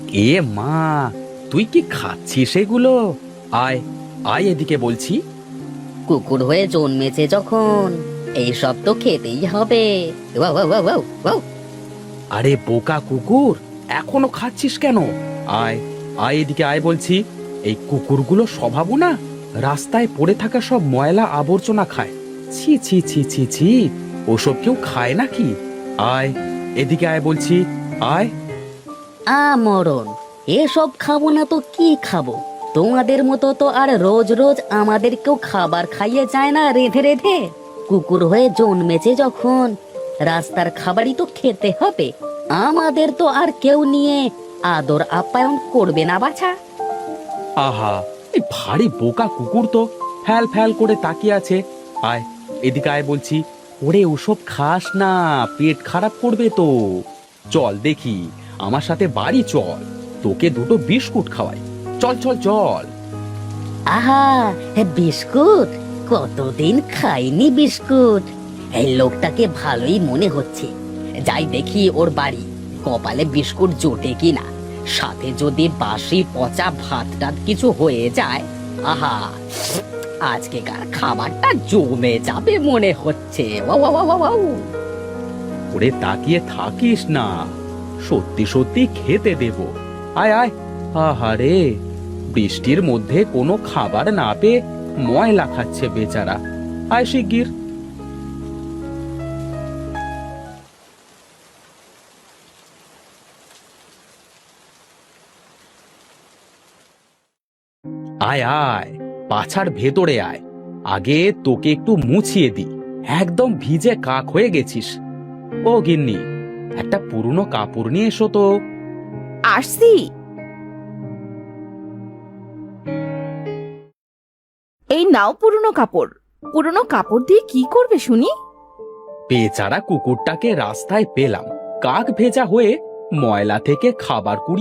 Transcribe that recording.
এ মা তুই কি খাচ্ছিস এগুলো? আয় আয় এদিকে বলছি। কুকুর হয়ে জন্মেছে যখন এইসব তো খেতেই হবে। Wow, wow, wow, wow, wow. আরে বোকা কুকুর এখনও খাচ্ছিস কেন? আয় আয় এদিকে আয় বলছি। এই কুকুরগুলো স্বভাবও না রাস্তায় পড়ে থাকা সব ময়লা আবর্জনা খায়। ছি ছি ছি ছি ছি ওসব কেউ খায় নাকি? আয় এদিকে আয় বলছি। আয় আ মরণ এসব খাব না তো কি খাব? তোমাদের মতো তো আর রোজ রোজ আমাদেরকেও খাবার খাইয়ে যায় না রেধে রেধে। কুকুর হয়ে জন্মেছে যখন, রাস্তার খাবারই তো খেতে হবে। আমাদের তো আর কেউ নিয়ে আদর আপ্যায়ন করবে না, বাছা। আহা, এই ভারী বোকা কুকুর তো ফ্যাল ফ্যাল করে তাকিয়ে আছে। আয়, এদিকে আয় বলছি, ওরে ওসব খাস না, পেট খারাপ করবে তো। চল দেখি। আমার সাথে বাড়ি চল। তোকে দুটো বিস্কুট খাওয়াই। চল চল চল। আহা বিস্কুট? কতদিন খাইনি বিস্কুট? এই লোকটাকে ভালোই মনে হচ্ছে। যাই দেখি ওর বাড়ি। কপালে বিস্কুট জোটে কিনা। সাথে যদি বাসি পচা ভাত টাত কিছু হয়ে যায় আহা আজকেকার খাবারটা জমে যাবে মনে হচ্ছে। ওরে তাকিয়ে থাকিস না। সত্যি সত্যি খেতে দেব। আয় আয়। আহারে, বৃষ্টির মধ্যে কোনো খাবার না পেয়ে ময়লা খাচ্ছে বেচারা। আয় শিগগির। আয় আয়, পাছার ভেতরে আয়। আগে তোকে একটু মুছিয়ে দি একদম ভিজে কাক হয়ে গেছিস। ও গিন্নি একটা পুরনো কাপড় নিয়ে এসো তো। আসছি। এই নাও পুরনো কাপড়। পুরনো কাপড় দিয়ে কি করবে শুনি? বেচারা কুকুরটাকে রাস্তায় পেলাম। কাক ভেজা হয়ে ময়লা থেকে খাবার কুড়িয়ে